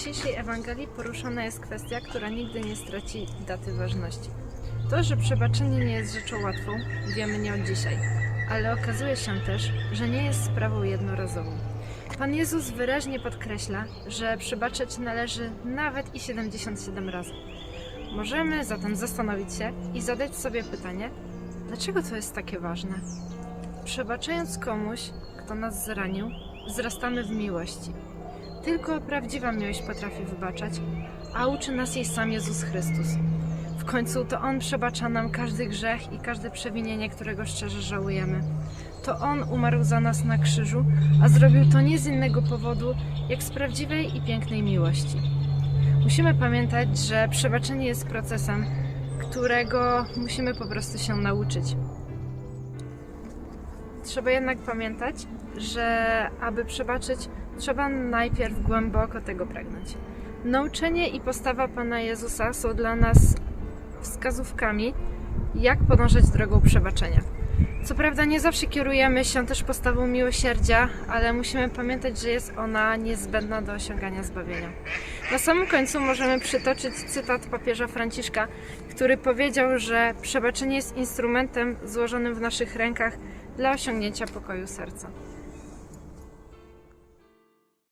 dzisiejszej Ewangelii poruszona jest kwestia, która nigdy nie straci daty ważności. To, że przebaczenie nie jest rzeczą łatwą, wiemy nie od dzisiaj, ale okazuje się też, że nie jest sprawą jednorazową. Pan Jezus wyraźnie podkreśla, że przebaczać należy nawet i 77 razy. Możemy zatem zastanowić się i zadać sobie pytanie, dlaczego to jest takie ważne? Przebaczając komuś, kto nas zranił, wzrastamy w miłości. Tylko prawdziwa miłość potrafi wybaczać, a uczy nas jej sam Jezus Chrystus. W końcu to On przebacza nam każdy grzech i każde przewinienie, którego szczerze żałujemy. To On umarł za nas na krzyżu, a zrobił to nie z innego powodu, jak z prawdziwej i pięknej miłości. Musimy pamiętać, że przebaczenie jest procesem, którego musimy po prostu się nauczyć. Trzeba jednak pamiętać, że aby przebaczyć, trzeba najpierw głęboko tego pragnąć. Nauczenie i postawa Pana Jezusa są dla nas wskazówkami, jak podążać drogą przebaczenia. Co prawda, nie zawsze kierujemy się też postawą miłosierdzia, ale musimy pamiętać, że jest ona niezbędna do osiągania zbawienia. Na samym końcu możemy przytoczyć cytat papieża Franciszka, który powiedział, że przebaczenie jest instrumentem złożonym w naszych rękach dla osiągnięcia pokoju serca.